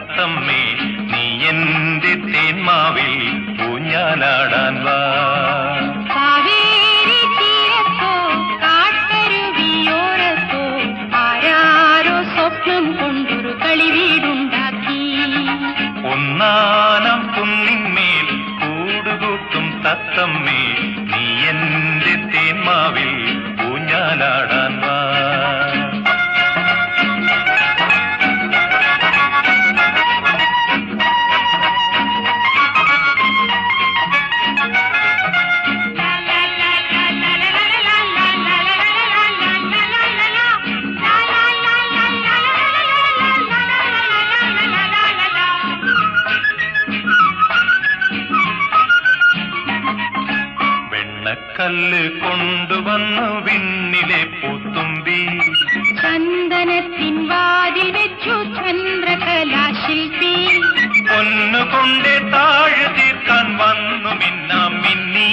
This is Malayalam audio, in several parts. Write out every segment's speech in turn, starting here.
തത്തമ്മേ നീ എന്റെ തേന്മാവിൽ പൂഞ്ഞാലാടാൻ വാ. ഒന്നാനം കുന്നിന്മേൽ കൂടുകൂട്ടും തത്തമ്മേ വെണ്ണക്കല്ല് കൊണ്ടുവന്നു വിണ്ണിലെ പൂത്തുമ്പി. ചന്ദനത്തിൻ വാതിൽ വെച്ചു ചന്ദ്രകലാശില്പി പൊന്നുകൊണ്ടേ താഴെ തീർക്കാൻ വന്നു മിന്നാം മിന്നി.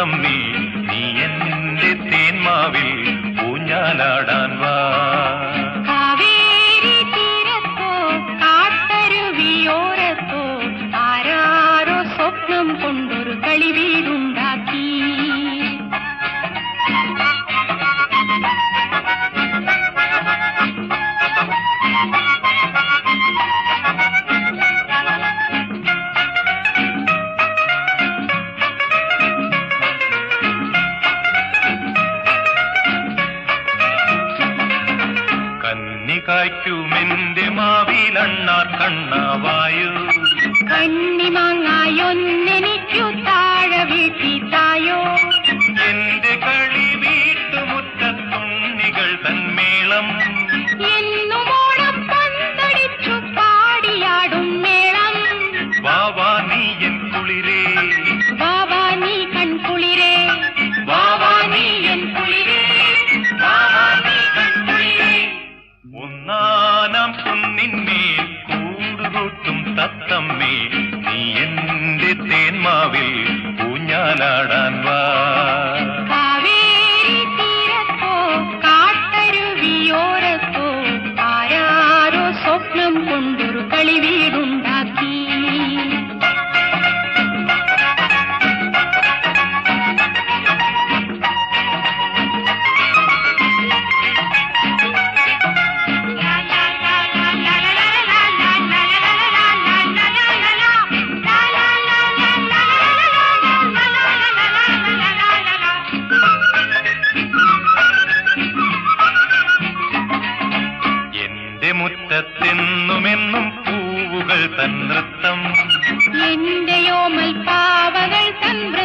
തത്തമ്മേ കന്നികായ്ക്കുമെന്റെ മാവിലണ്ണാർ കണ്ണാവായു. കണ്ണിമാങ്ങായൊന്നെനിക്കു താഴെ വീട്ടി മുറ്റത്തിന്നുമെന്നും പൂവുകൾ തൻ നൃത്തം. എന്റെയോ പാവകൾ തൻ നൃത്തം